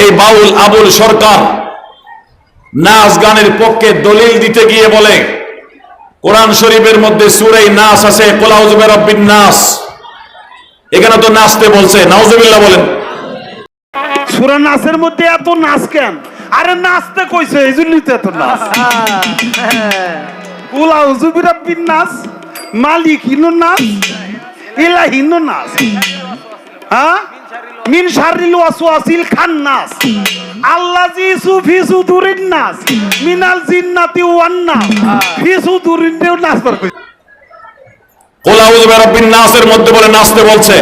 এই বাউল আবুল সরকার নাচ গানের পক্ষে দলিল দিতে গিয়ে বলে কোরআন শরীফের মধ্যে সুরেই নাচ আছে কোলাউজবের রব্বিন নাস এখানে তো নাচতে বলছে নাউজুবিল্লাহ বলেন। সুরা নাচের মধ্যে এত নাচ কেন? আরে নাচতে কইছে এই জন্যই তো এত নাচ। উলা হুজুবিরা বিন নাচ মালিক হিনো নাচ ইলা হিনো নাচ। হ্যাঁ? মিন শারিল ওয়াসওয়াসিল খান্নাস। সুফি সুদুরিন নাস, মিনাল জিন্নাতি ওয়ান নাস, ফি সুদুরিন দেও নাচ পারবে কোলাউজবের রব্বিন নাসের মধ্যে বলে বলছে।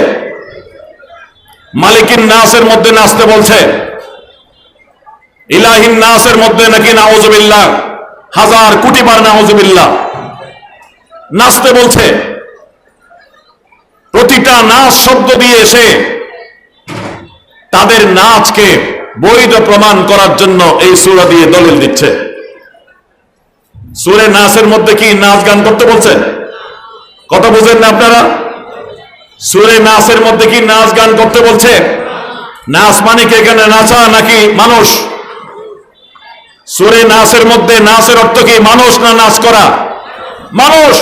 মালিকিন নাসের মধ্যে বলছে। ইলাহিন নাসের মধ্যে নাকি হাজার কোটি বার নাউজুবিল্লাহ নাচতে বলছে, প্রতিটা নাচ শব্দ দিয়ে এসে তাদের নাচকে বৈধ প্রমাণ করার জন্য এই সুরা দিয়ে দলিল দিচ্ছে। সুরে নাচের মধ্যে কি নাচ গান করতে বলছে কথা বুঝেন না আপনারা? সুরে নাচের মধ্যে কি নাচ গান করতে বলছে? নাচ মানে কি এখানে নাচা নাকি মানুষ? সুরে নাচের মধ্যে নাচের অর্থ কি মানুষ না নাচ করা? মানুষ!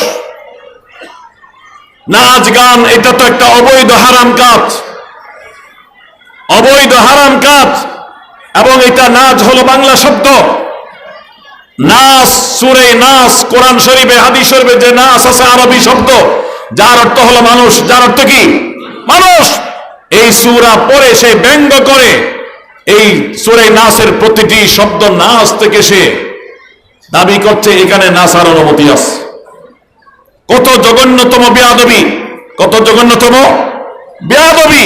নাচ গান, এটা তো একটা অবৈধ হারাম কাজ। অবৈধ হারাম কাজ, এবং এটা নাচ হলো বাংলা শব্দ। নাস সুরে নাস, কোরআন শরীফে, হাদিস শরীফে যে নাস আছে আরবি শব্দ, যার অর্থ হলো মানুষ। যার অর্থ কি? মানুষ। এই সুরা পড়ে সে ব্যঙ্গ করে। এই সুরে নাসের প্রতিটি শব্দ নাচ থেকে সে দাবি করছে, এখানে নাসার অনুমতি আছে। কত জঘন্যতম বেয়াদবি, কত জঘন্যতম বেয়াদবি।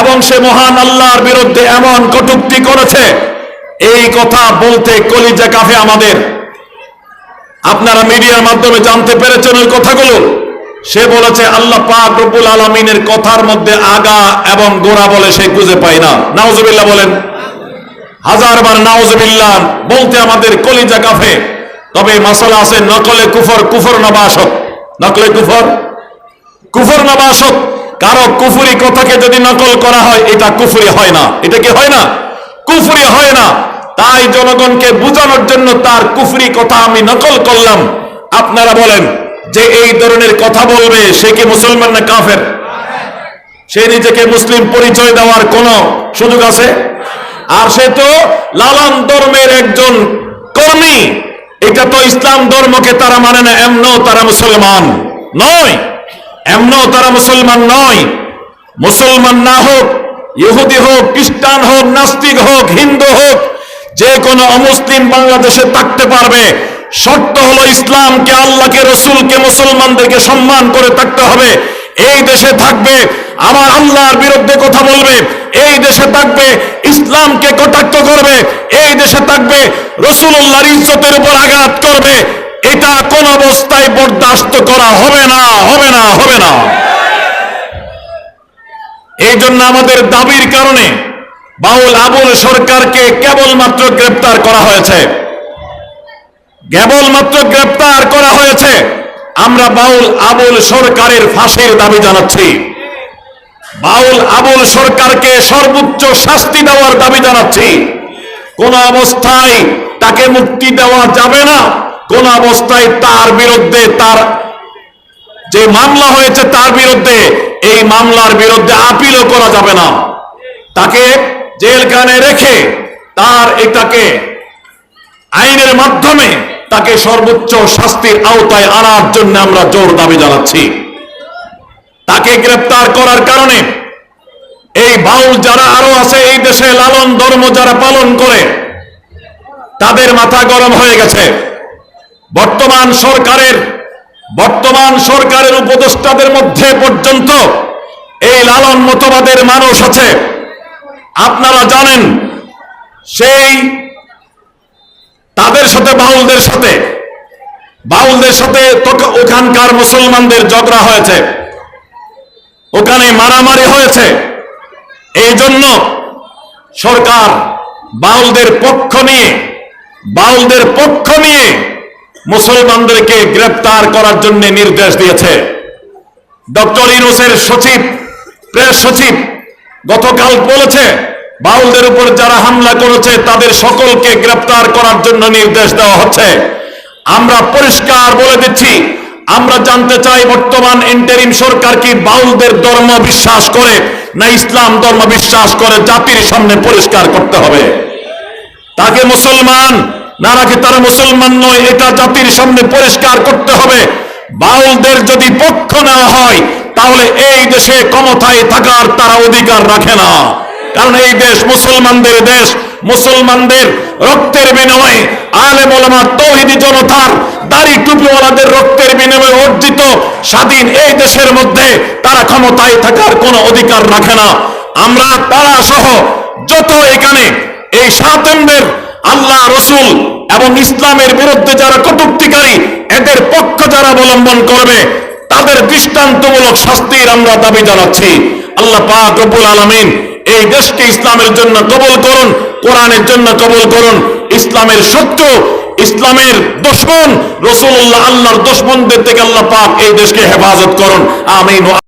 এবং সে মহান আল্লাহর বিরুদ্ধে এমন কটুক্তি করেছে, এই কথা বলতে কলিজা কাফে আমাদের। আপনারা মিডিয়ার মাধ্যমে জানতে পেরেছেন ওই কথাগুলো। সে বলেছে, আল্লাহ পাক রব্বুল আলমিনের কথার মধ্যে আগা এবং গোড়া বলে সে খুঁজে পায় না। নাউজুবিল্লাহ বলেন। হাজারবার নাউজুবিল্লাহ বলতে আমাদের কলিজা কাফে। তবে মাসালা আছে, নকলে কুফর কুফর নবাসক নকলে কুফর কুফর নবাসক কারও কুফুরি কথাকে যদি নকল করা হয়, এটা কুফুরি হয় না। এটা কি হয় না? কুফুরি হয় না। তাই জনগণকে বোঝানোর জন্য তার কুফরি কথা আমি নকল করলাম। আপনারা বলেন, যে এই ধরনের কথা বলবে, সে কি মুসলমান না কাফের? সে নিজেকে মুসলিম পরিচয় দেওয়ার কোন সুযোগ আছে? আর সে তো লালান ধর্মের একজন কর্মী। এটা তো ইসলাম ধর্মকে তারা মানে না, এমনও তারা মুসলমান নয়। এমনও তারা মুসলমান নয়। মুসলমান না হোক, ইহুদি হোক, খ্রিস্টান হোক, নাস্তিক হোক, হিন্দু হোক, যে কোনো অমুসলিম বাংলাদেশে থাকতে পারবে। শর্ত হলো ইসলামকে, আল্লাহকে, রসুলকে, মুসলমানদেরকে সম্মান করে থাকতে হবে। এই দেশে থাকবে, আমার আল্লাহর বিরুদ্ধে কথা বলবে, এই দেশে থাকবে, ইসলামকে কটাক্ষ করবে, এই দেশে থাকবে রসুল্লাহর ইজ্জতের উপর আঘাত করবে। এটা কোন অবস্থায় বরদাস্ত করা হবে না হবে না হবে না। এই জন্য আমাদের দাবির কারণে বাউল আবুল সরকারকে কেবলমাত্র গ্রেপ্তার করা হয়েছে। কেবলমাত্র গ্রেপ্তার করা হয়েছে। আমরা বাউল আবুল সরকারের ফাঁসির দাবি জানাচ্ছি। বাউল আবুল সরকারকে সর্বোচ্চ শাস্তি দেওয়ার দাবি জানাচ্ছি। কোন অবস্থায় তাকে মুক্তি দেওয়া যাবে না। কোন অবস্থায় তার বিরুদ্ধে তার যে মামলা হয়েছে তার বিরুদ্ধে, এই মামলার বিরুদ্ধে আপিলও করা যাবে না। তাকে জেলখানে রেখে তার এটাকে আইনের মাধ্যমে তাকে সর্বোচ্চ শাস্তির আওতায় আনার জন্য আমরা জোর দাবি জানাচ্ছি। তাকে গ্রেপ্তার করার কারণে এই বাউল যারা আরও আছে, এই দেশে লালন ধর্ম যারা পালন করে, তাদের মাথা গরম হয়ে গেছে। বর্তমান সরকারের বর্তমান সরকারের উপদেষ্টাদের মধ্যে পর্যন্ত এই লালন মতবাদের মানুষ আছে। আপনারা জানেন, সেই তাদের সাথে, বাউলদের সাথে বাউলদের সাথে ওখানকার মুসলমানদের ঝগড়া হয়েছে। ওখানে মারামারি হয়েছে। এই জন্য সরকার বাউলদের পক্ষ নিয়ে, বাউলদের পক্ষ নিয়ে মুসলমানদেরকে গ্রেপ্তার করার জন্য নির্দেশ দিয়েছে। ডক্টর ইউনুসের সচিব, প্রেস সচিব গতকাল বলেছে, বাউলদের উপর যারা হামলা করেছে তাদের সকলকে গ্রেপ্তার করার জন্য নির্দেশ দেওয়া হচ্ছে। আমরা পরিষ্কার বলে দিচ্ছি, আমরা জানতে চাই বর্তমান ইন্টারিম সরকার কি বাউলদের ধর্ম বিশ্বাস করে না ইসলাম ধর্ম বিশ্বাস করে জাতির সামনে পরিষ্কার করতে হবে। তাকে মুসলমান না তারা মুসলমান নয়, এটা জাতির সামনে পরিষ্কার করতে হবে। বাউলদের যদি পক্ষ নেওয়া হয়, তাহলে এই দেশে ক্ষমতায় থাকার তারা অধিকার রাখে না। কারণ এই দেশ মুসলমানদের দেশ, মুসলমানদের রক্তের বিনিময়ে আলে মোলামা তৌহিদি জনতার দাড়ি টুপিওয়ালাদের রক্তের বিনিময়ে অর্জিত স্বাধীন এই দেশের মধ্যে তারা ক্ষমতায় থাকার কোনো অধিকার রাখে না। আমরা, তারা সহ যত এখানে এই সাতেমদের আল্লাহ রসুল এবং ইসলামের বিরুদ্ধে যারা কটুক্তিকারী, এদের পক্ষ যারা অবলম্বন করবে, তাদের দৃষ্টান্তমূলক শাস্তির আমরা দাবি জানাচ্ছি। আল্লাহ পাক রব্বুল আলামিন এই দেশকে ইসলামের জন্য কবল করুন, কোরআনের জন্য কবল করুন। ইসলামের শত্রু, ইসলামের দুশ্মন রসুল্লাহ আল্লাহর দুশ্মনদের থেকে আল্লাহ পাক এই দেশকে হেফাজত করুন। আমিন।